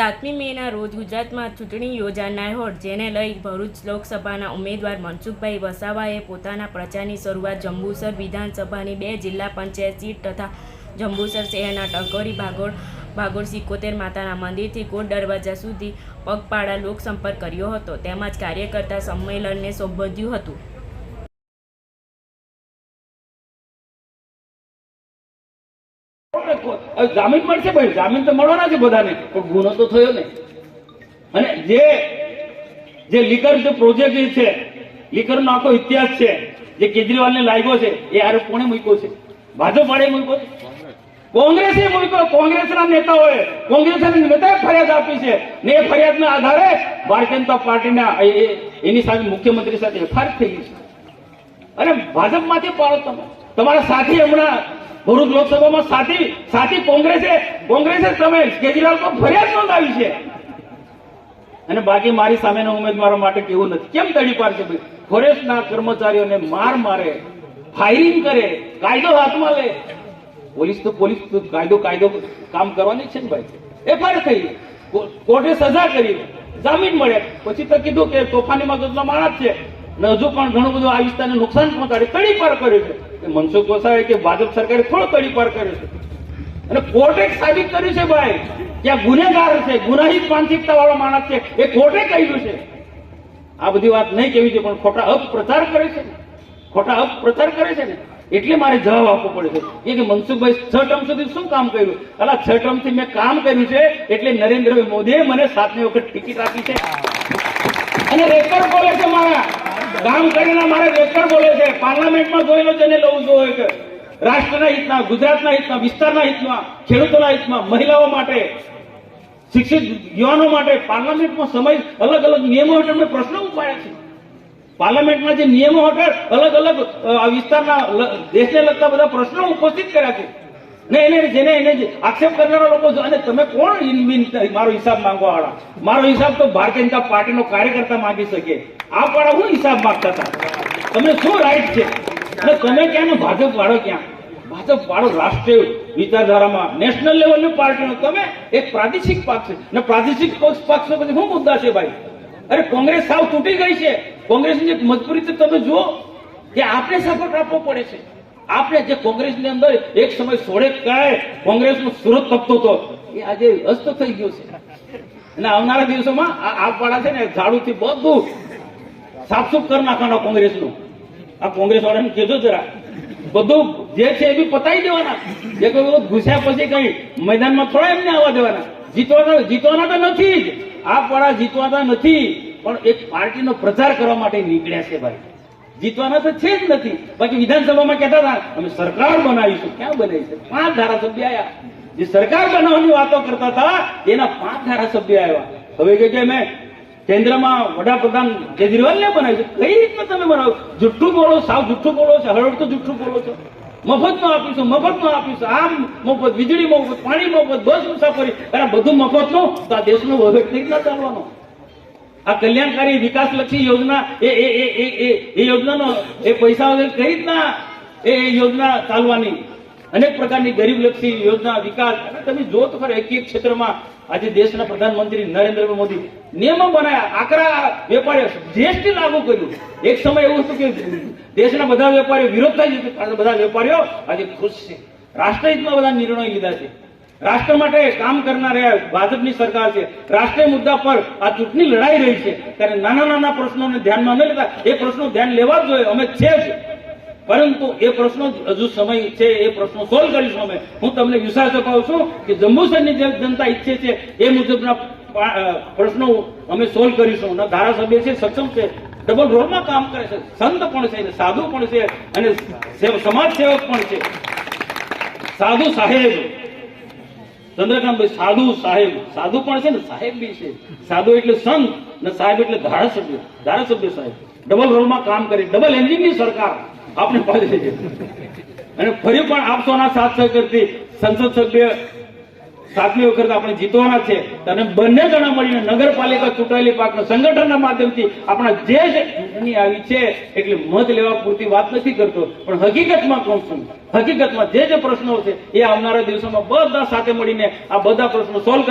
સાતમી મેના રોજ ગુજરાતમાં ચૂંટણી યોજાનાર હોત જેને લઈ ભરૂચ લોકસભાના ઉમેદવાર મનસુખભાઈ વસાવાએ પોતાના પ્રચારની શરૂઆત જંબુસર વિધાનસભાની બે જિલ્લા પંચાયત સીટ તથા જંબુસર શહેરના ટકોરી ભાગોળ ભાગોળ સિકોતેર માતાના મંદિરથી કોટ દરવાજા સુધી પગપાળા લોકસંપર્ક કર્યો હતો. તેમજ કાર્યકર્તા સંમેલનને સંબોધ્યું હતું. જામીન મળશે ભાઈ, જામીન તો મળવાના છે બધાને, પણ ગુનો તો થયો ને અને જે જે લીકર જે પ્રોજેક્ટ છે, લીકરનો આખો ઇતિહાસ છે, જે કેજરીવાલને લાગ્યો છે, એ આરોપ કોણે મૂક્યો છે? ભાજપ વાળે મૂક્યો છે? કોંગ્રેસે મૂક્યો, કોંગ્રેસના નેતાઓએ, કોંગ્રેસના નેતાએ ફરિયાદ આપી છે. ને એ ફરિયાદના આધારે ભારતીય જનતા પાર્ટીના એની સામે મુખ્યમંત્રી સાથે એફઆઈઆર થઈ ગઈ છે. અને ભાજપમાંથી પાડો તમે. તમારા સાથી હમણાં ભરૂચ લોકસભામાં સાથી સાથી કોંગ્રેસે કોંગ્રેસે તમે કેજરીવાલ પર ફરિયાદ નોંધાવી છે. અને બાકી મારી સામેના ઉમેદવારો માટે કેવું નથી. કેમ તડી ભાઈ? ફોરેસ્ટના કર્મચારીઓને માર મારે ફાયરિંગ કરે, કાયદો હાથમાં લે. પોલીસ તો પોલીસ કાયદો કાયદો કામ કરવાની છે ને ભાઈ. એફઆઈઆર થઈ કોર્ટે સજા કરી જામીન મળે. પછી તો કીધું કે તોફાની મગજનો માણસ છે. ને હજુ પણ ઘણું બધું આ વિસ્તારને નુકસાન પહોંચાડે. તડીપાર કર્યું છે. મનસુખ વસાવે કે ભાજપ સરકારે થોડો તડીપાર કર્યો છે. અને કોર્ટે સાબિત કર્યું છે ભાઈ, કે ગુનેગાર છે, ગુનાહિત માનસિકતા વાળો માણસ છે. એ કોર્ટે કહ્યું છે. આ બધી વાત નહીં કેવી છે પણ ખોટા અપપ્રચાર કરે છે ખોટા અપપ્રચાર કરે છે ને. એટલે મારે જવાબ આપવો પડે છે. કે મનસુખભાઈ, છ ટર્મ સુધી શું કામ કર્યું? અલા, છ ટર્મથી મેં કામ કર્યું છે, એટલે નરેન્દ્રભાઈ મોદીએ મને સાતમી વખત ટિકિટ આપી છે. અને રેકોર્ડ બોલે છે મારા. કામ કરીને મારે રેકર્ડ બોલે છે. પાર્લામેન્ટમાં જોયેલો છે લઉં જોઈએ કે રાષ્ટ્રના હિતમાં ગુજરાતના હિતમાં વિસ્તારના હિતમાં ખેડૂતોના હિતમાં, મહિલાઓ માટે, શિક્ષિત યુવાનો માટે પાર્લામેન્ટમાં સમય અલગ અલગ નિયમો હેઠળ મેં પ્રશ્નો ઉપાડ્યા છે. પાર્લામેન્ટના જે નિયમો હેઠળ અલગ અલગ વિસ્તારના દેશને લગતા બધા પ્રશ્નો ઉપસ્થિત કર્યા છે. ને એને, જેને એને આક્ષેપ કરનારા લોકો અને તમે કોણ મારો હિસાબ માંગવા વાળા મારો હિસાબ તો ભારતીય જનતા પાર્ટીનો કાર્યકર્તા માંગી શકે. આ પાડા હું હિસાબ માગતા હતા? તમને શું રાઈટ છે? અને તમે ક્યાં ભાજપ વાળો ક્યાં? ભાજપ વાળો રાષ્ટ્રીય વિચારધારામાં નેશનલ લેવલની પાર્ટીનો. તમે એક પ્રાદેશિક પક્ષ છે. ને પ્રાદેશિક પક્ષ પક્ષ પછી શું મુદ્દા છે ભાઈ? અરે કોંગ્રેસ સાવ તૂટી ગઈ છે. કોંગ્રેસની એક મજબૂરી તો તમે જુઓ કે આપણે સપોર્ટ આપવો પડે છે. આપણે જે કોંગ્રેસની અંદર એક સમય સોળે કાય કોંગ્રેસનો સુરત તપતો હતો, એ આજે અસ્ત થઈ ગયો છે. અને આવનારા દિવસોમાં આ વાળા છે ને ઝાડુથી બધું સાફસૂફ કરી નાખવાનો કોંગ્રેસનું. આ કોંગ્રેસ વાળાને કહેજો જરા. બધું જે છે એ બી પતાવી દેવાના. જે કોઈ ઘૂસ્યા પછી કઈ મેદાનમાં થોડા એમને આવવા દેવાના. જીતવાના જીતવાના તો નથી જ. આ પડા જીતવાના નથી. પણ એક પાર્ટીનો પ્રચાર કરવા માટે નીકળ્યા છે ભાઈ. જીતવાના તો છે જ નથી. બાકી વિધાનસભામાં કહેતા હતા, અમે સરકાર બનાવીશું. ક્યાં બનાવી છે? પાંચ ધારાસભ્ય આવ્યા જે સરકાર બનાવવાની વાતો કરતા હતા, એના પાંચ ધારાસભ્ય આવ્યા હવે કે મેં કેન્દ્રમાં વડાપ્રધાન કેજરીવાલને બનાવ્યું છે. કઈ રીતના તમે બનાવો? જુઠ્ઠું બોલો, સાવ જુઠ્ઠું બોલો છો હરડ તો જુઠ્ઠું બોલો છો. મફતમાં આપીશું મફતમાં આપીશું, આમ મફત, વીજળી મફત, પાણી મફત, બસ, મુસાફરી. અરે, બધું મફતનું? તો આ દેશનો વહીવટ કઈ રીતના ચાલવાનો? આ કલ્યાણકારી વિકાસલક્ષી યોજના, એ એ એ યોજનાનો, એ પૈસા વગર કઈ રીતના એ યોજના ચાલવાની? અનેક પ્રકારની ગરીબલક્ષી યોજના વિકાસ. તમે જો તો એક એક ક્ષેત્રમાં આજે દેશના પ્રધાનમંત્રી નરેન્દ્ર મોદી નિયમો બનાવ્યા આકરા વેપારીઓ જીએસટી લાગુ કર્યું. એક સમય એવું હતું કે દેશના બધા વેપારીઓ વિરોધ થઈ જતો કારણ બધા વેપારીઓ આજે ખુશ છે. રાષ્ટ્રહિતમાં બધા નિર્ણય લીધા છે. રાષ્ટ્ર માટે કામ કરનાર ભાજપની સરકાર છે. રાષ્ટ્રીય મુદ્દા પર આ ચૂંટણી લડાઈ રહી છે. ત્યારે નાના નાના પ્રશ્નોને ધ્યાનમાં ન લેતા એ પ્રશ્નો ધ્યાન લેવા જ જોઈએ. અમે છે પરંતુ એ પ્રશ્નો હજુ સમય છે, એ પ્રશ્નો સોલ્વ કરીશું અમે. હું તમને વિશ્વાસ અપાવું છું કે જંબુસરની જે જનતા ઈચ્છે છે, એ મુજબના પ્રશ્નો અમે સોલ્વ કરીશું. ના ધારાસભ્ય છે, સક્ષમ છે ડબલ રોલમાં કામ કરે છે, સંત પણ છે અને સાધુ પણ છે, અને સમાજ સેવક પણ છે. સાધુ સાહેબ. ચંદ્રકાંતભાઈ, સાધુ સાહેબ. સાધુ પણ છે ને સાહેબ બી છે. સાધુ એટલે સંત, ને સાહેબ એટલે ધારાસભ્ય. ધારાસભ્ય સાહેબ. ડબલ રોલમાં કામ કરી. ડબલ એન્જિનની સરકાર. આપણે પાસે અને ફરી પણ આપસોના સાત સહકારથી સંસદ સભ્ય સાતમી વખત આપણે જીતવાના છે. અને બંને જણા મળીને નગરપાલિકા ચૂંટાયેલી પાકના સંગઠનના માધ્યમથી આપણા જે ચૂંટણી આવી છે એટલે મત લેવા પૂરતી વાત નથી કરતો. પણ હકીકતમાં કોણ છું? હકીકતમાં જે જે પ્રશ્નો છે એ આવનારા દિવસોમાં બધા સાથે મળીને આ બધા પ્રશ્નો સોલ્વ કરી